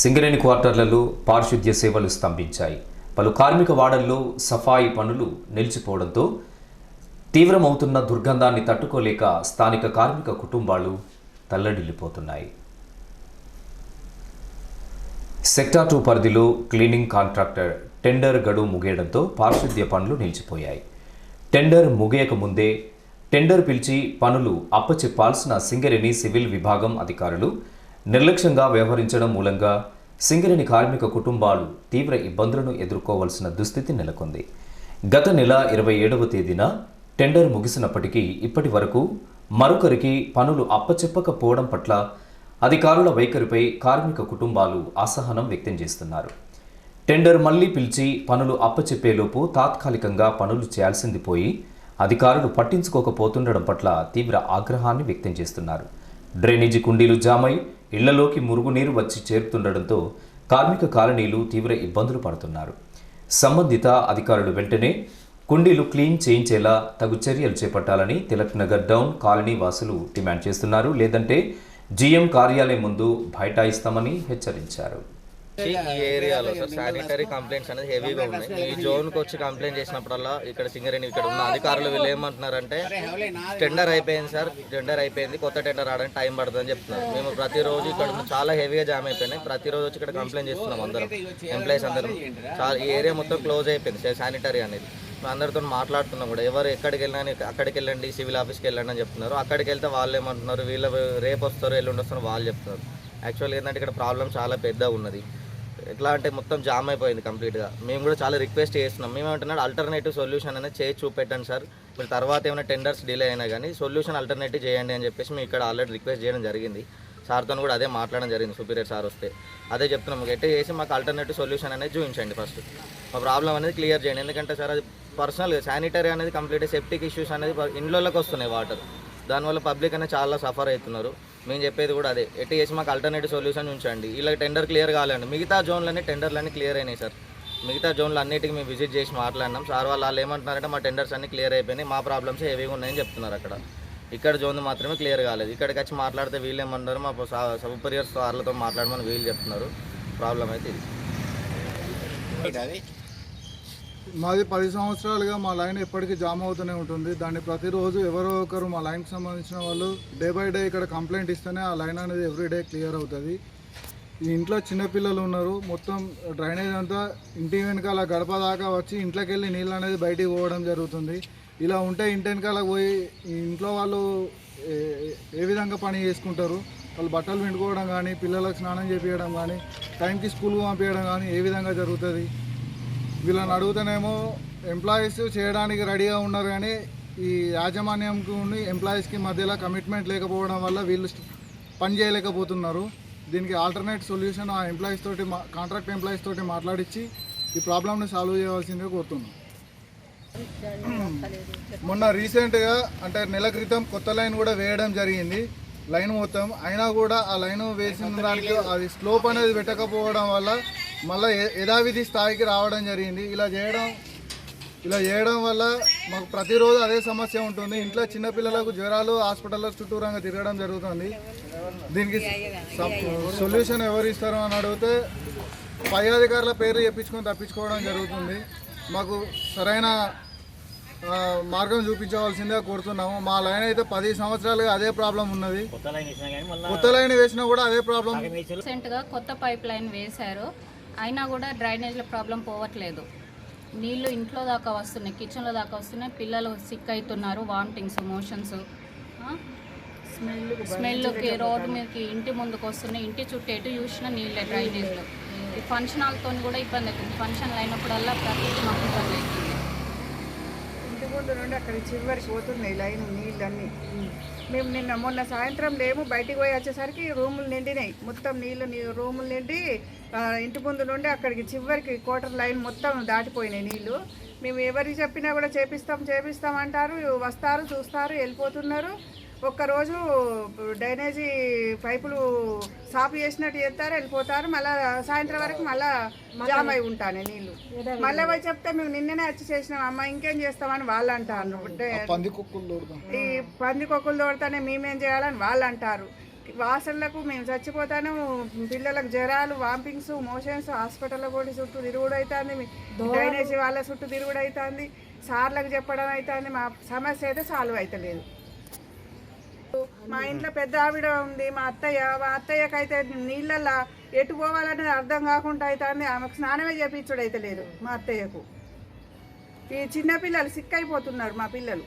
సింగరేణి క్వార్టర్లలో పారిశుద్ధ్య సేవలు స్తంభించాయి. పలు కార్మిక వాడల్లో సఫాయి పనులు నిలిచిపోవడంతో తీవ్రమవుతున్న దుర్గంధాన్ని తట్టుకోలేక స్థానిక కార్మిక కుటుంబాలు తల్లడిల్లిపోతున్నాయి. సెక్టార్ టూ పరిధిలో క్లీనింగ్ కాంట్రాక్టర్ టెండర్ గడువు ముగియడంతో పారిశుద్ధ్య పనులు నిలిచిపోయాయి. టెండర్ ముగియక ముందే టెండర్ పిలిచి పనులు అప్పచెప్పాల్సిన సింగరేణి సివిల్ విభాగం అధికారులు నిర్లక్ష్యంగా వ్యవహరించడం మూలంగా సింగరేణి కార్మిక కుటుంబాలు తీవ్ర ఇబ్బందులను ఎదుర్కోవాల్సిన దుస్థితి నెలకొంది. గత నెల ఇరవై ఏడవ తేదీన టెండర్ ముగిసినప్పటికీ ఇప్పటి వరకు మరొకరికి పనులు అప్పచెప్పకపోవడం పట్ల అధికారుల వైఖరిపై కార్మిక కుటుంబాలు అసహనం వ్యక్తం చేస్తున్నారు. టెండర్ మళ్ళీ పిలిచి పనులు అప్పచెప్పేలోపు తాత్కాలికంగా పనులు చేయాల్సింది పోయి అధికారులు పట్టించుకోకపోతుండడం పట్ల తీవ్ర ఆగ్రహాన్ని వ్యక్తం చేస్తున్నారు. డ్రైనేజీ కుండీలు జామై ఇళ్ళలోకి మురుగునీరు వచ్చి చేరుతుండడంతో కార్మిక కాలనీలు తీవ్ర ఇబ్బందులు పడుతున్నారు. సంబంధిత అధికారులు వెంటనే కుండీలు క్లీన్ చేయించేలా తగు చర్యలు చేపట్టాలని తిలక్ నగర్ డౌన్ కాలనీ వాసులు డిమాండ్ చేస్తున్నారు. లేదంటే జీఎం కార్యాలయం ముందు బైఠాయిస్తామని హెచ్చరించారు. ఈ ఏరియాలో సార్ శానిటరీ కంప్లైంట్స్ అనేది హెవీగా ఉన్నాయి. ఈ జోన్కి వచ్చి కంప్లైంట్ చేసినప్పుడల్లా ఇక్కడ సింగరేణి ఇక్కడ ఉన్న అధికారులు వీళ్ళు ఏమంటున్నారంటే టెండర్ అయిపోయింది సార్ టెండర్ అయిపోయింది కొత్త టెండర్ రావడానికి టైం పడుతుందని చెప్తున్నారు. మేము ప్రతిరోజు ఇక్కడ చాలా హెవీగా జామ్ అయిపోయినాయి. ప్రతిరోజు వచ్చి ఇక్కడ కంప్లైంట్ చేస్తున్నాం అందరం ఎంప్లాయీస్ అందరం. చాలా ఈ ఏరియా మొత్తం క్లోజ్ అయిపోయింది శానిటరీ అనేది. అందరితో మాట్లాడుతున్నాం కూడా. ఎవరు ఎక్కడికి వెళ్ళినా అక్కడికి వెళ్ళండి సివిల్ ఆఫీస్కి వెళ్ళండి అని చెప్తున్నారు. అక్కడికి వెళ్తే వాళ్ళు ఏమంటున్నారు వీళ్ళు రేపు వస్తారు ఎల్లుండి వస్తారు వాళ్ళు చెప్తున్నారు. యాక్చువల్గా ఏంటంటే ఇక్కడ ప్రాబ్లం చాలా పెద్దగా ఉన్నది. ఎట్లా అంటే మొత్తం జామ్ అయిపోయింది కంప్లీట్గా. మేము కూడా చాలా రిక్వెస్ట్ చేస్తున్నాం. మేము ఏమంటున్నాడు ఆల్టర్నేటివ్ సొల్యూషన్ అనేది చేసి చూపెట్టండి సార్. మీరు తర్వాత ఏమైనా టెండర్స్ డిలే అయినా కానీ సొల్యూషన్ ఆల్టర్నేటివ్ చేయండి అని చెప్పేసి మేము ఇక్కడ ఆల్రెడీ రిక్వెస్ట్ చేయడం జరిగింది. సార్తో కూడా అదే మాట్లాడడం జరిగింది సుపీరియర్ సార్ వస్తే. అదే చెప్తున్నాం గట్టి ఎట్టే చేసి మాకు ఆల్టర్నేటివ్ సొల్యూషన్ అనేది చూపించండి ఫస్ట్ మా ప్రాబ్లం అనేది క్లియర్ చేయండి. ఎందుకంటే సార్ అది పర్సనల్ శానిటరీ అనేది కంప్లీట్ సెప్టిక్ ఇష్యూస్ అనేది ఇండ్లలోకి వస్తున్నాయి వాటర్ దానివల్ల పబ్లిక్ అనేది చాలా సఫర్ అవుతున్నారు. మేము చెప్పేది కూడా అదే. ఎట్టి చేసి మాకు ఆల్టర్నేటివ్ సొల్యూషన్ ఉంచండి. ఇలా టెండర్ క్లియర్ కాలేండి మిగతా జోన్లన్నీ టెండర్లన్నీ క్లియర్ అయినాయి సార్. మిగతా జోన్లు అన్నిటికీ మేము విజిట్ చేసి మాట్లాడినాం. సార్ వాళ్ళు వాళ్ళు ఏమంటున్నారంటే మా టెండర్స్ అన్ని క్లియర్ అయిపోయినాయి. మా ప్రాబ్లమ్స్ హెవీగా ఉన్నాయని చెప్తున్నారు అక్కడ. ఇక్కడ జోన్ మాత్రమే క్లియర్ కాలేదు. ఇక్కడికి వచ్చి మాట్లాడితే వీళ్ళు ఏమన్నారు మా సూపరియర్స్ వాళ్ళతో మాట్లాడమని వీళ్ళు చెప్తున్నారు. ప్రాబ్లం అయితే ఇది. మాది పది సంవత్సరాలుగా మా లైన్ ఎప్పటికీ జామ్ అవుతూనే ఉంటుంది. దాన్ని ప్రతిరోజు ఎవరో ఒకరు మా లైన్కి సంబంధించిన వాళ్ళు డే బై డే ఇక్కడ కంప్లైంట్ ఇస్తేనే ఆ లైన్ అనేది ఎవ్రీ డే క్లియర్ అవుతుంది. ఈ ఇంట్లో చిన్నపిల్లలు ఉన్నారు. మొత్తం డ్రైనేజ్ అంతా ఇంటి వెనకాల గడప దాకా వచ్చి ఇంట్లోకి వెళ్ళి నీళ్ళు అనేది బయటికి పోవడం జరుగుతుంది. ఇలా ఉంటే ఇంటి వెనకాల పోయి ఇంట్లో వాళ్ళు ఏ- ఏ విధంగా పని చేసుకుంటారు? వాళ్ళు బట్టలు పిండుకోవడం కానీ పిల్లలకు స్నానం చేపించడం కానీ టైంకి స్కూల్కి పంపించడం కానీ ఏ విధంగా జరుగుతుంది? వీళ్ళని అడుగుతానేమో ఎంప్లాయీస్ చేయడానికి రెడీగా ఉన్నారు కానీ ఈ యాజమాన్యంకి ఉండి ఎంప్లాయీస్కి మధ్యలో కమిట్మెంట్ లేకపోవడం వల్ల వీళ్ళు పని చేయలేకపోతున్నారు. దీనికి ఆల్టర్నేట్ సొల్యూషన్ ఆ ఎంప్లాయీస్ తోటి మా కాంట్రాక్ట్ ఎంప్లాయీస్ తోటి మాట్లాడించి ఈ ప్రాబ్లమ్ని సాల్వ్ చేయవలసిందిగా కోరుతున్నాం. మొన్న రీసెంట్గా అంటే నెల క్రితం కొత్త లైన్ కూడా వేయడం జరిగింది. లైన్ మొత్తం అయినా కూడా ఆ లైన్ వేసిన దానికి అది స్లోప్ అనేది పెట్టకపోవడం వల్ల మళ్ళీ యథావిధి స్థాయికి రావడం జరిగింది. ఇలా చేయడం ఇలా చేయడం వల్ల మాకు ప్రతిరోజు అదే సమస్య ఉంటుంది. ఇంట్లో చిన్నపిల్లలకు జ్వరాలు హాస్పిటల్లో చుట్టూరంగా తిరగడం జరుగుతుంది. దీనికి సొల్యూషన్ ఎవరు ఇస్తారో అని అడిగితే పై అధికారుల పేరు చెప్పించుకొని తప్పించుకోవడం జరుగుతుంది. మాకు సరైన మార్గం చూపించవలసిందిగా కోరుతున్నాము. మా లైన్ అయితే పది సంవత్సరాలుగా అదే ప్రాబ్లం ఉన్నది. కొత్త లైన్ వేసినా కూడా అదే ప్రాబ్లం రీసెంట్గా కొత్త పైప్ లైన్ వేశారు. అయినా కూడా డ్రైనేజ్ల ప్రాబ్లం పోవట్లేదు. నీళ్ళు ఇంట్లో దాకా వస్తున్నాయి కిచెన్లో దాకా వస్తున్నాయి. పిల్లలు సిక్ అవుతున్నారు వామిటింగ్స్ మోషన్స్ స్మెల్కి రోడ్డు మీదకి ఇంటి ముందుకు వస్తున్నాయి. ఇంటి చుట్టూ ఎటు చూసినా నీళ్ళే డ్రైనేజ్లో. ఈ ఫంక్షన్ హాల్తో కూడా ఇబ్బంది అవుతుంది. ఫంక్షన్లు అయినప్పుడల్లా ప్రతిదీ మాకు ఇబ్బంది అవుతుంది. ముందు నుండి అక్కడ చివరికి పోతున్నాయి లైన్ నీళ్ళన్నీ. మేము నిన్న మొన్న సాయంత్రం లేము బయటికి పోయి వచ్చేసరికి రూములు నిండినాయి. మొత్తం నీళ్ళు రూములు నిండి ఇంటి ముందు నుండి అక్కడికి చివరికి క్వార్టర్ లైన్ మొత్తం దాటిపోయినాయి నీళ్ళు. మేము ఎవరికి చెప్పినా కూడా చేపిస్తాం చేపిస్తాం అంటారు వస్తారు చూస్తారు వెళ్ళిపోతున్నారు. ఒక్కరోజు డ్రైనేజీ పైపులు సాఫ్ చేసినట్టు చేస్తారు వెళ్ళిపోతారు. మళ్ళీ సాయంత్రం వరకు మళ్ళీ జామ్ అయి ఉంటాను నీళ్ళు మళ్ళీ పోయి చెప్తే మేము నిన్ననే వచ్చి చేసినాం అమ్మ ఇంకేం చేస్తామని వాళ్ళు అంటారు. ఈ పంది కొక్కులు తోడితేనే మేమేం చేయాలని వాళ్ళు అంటారు. వాసనలకు మేము చచ్చిపోతాను పిల్లలకు జ్వరాలు వాంపింగ్స్ మోషన్స్ హాస్పిటల్లో కూడా చుట్టూ తిరుగుడు అవుతుంది డ్రైనేజ్ వాళ్ళ చుట్టూ తిరుగుడు అవుతుంది సార్లకు చెప్పడం అవుతుంది మా సమస్య అయితే సాల్వ్ అవుతలేదు మా ఇంట్లో పెద్ద ఆవిడ ఉంది మా అత్తయ్య మా అత్తయ్యకి అయితే నీళ్ళల్లో ఎటు పోవాలనేది అర్థం కాకుండా అవుతుంది ఆమెకు స్నానమే చేపించుడు అయితే లేదు మా అత్తయ్యకు. ఈ చిన్నపిల్లలు సిక్ అయిపోతున్నారు మా పిల్లలు.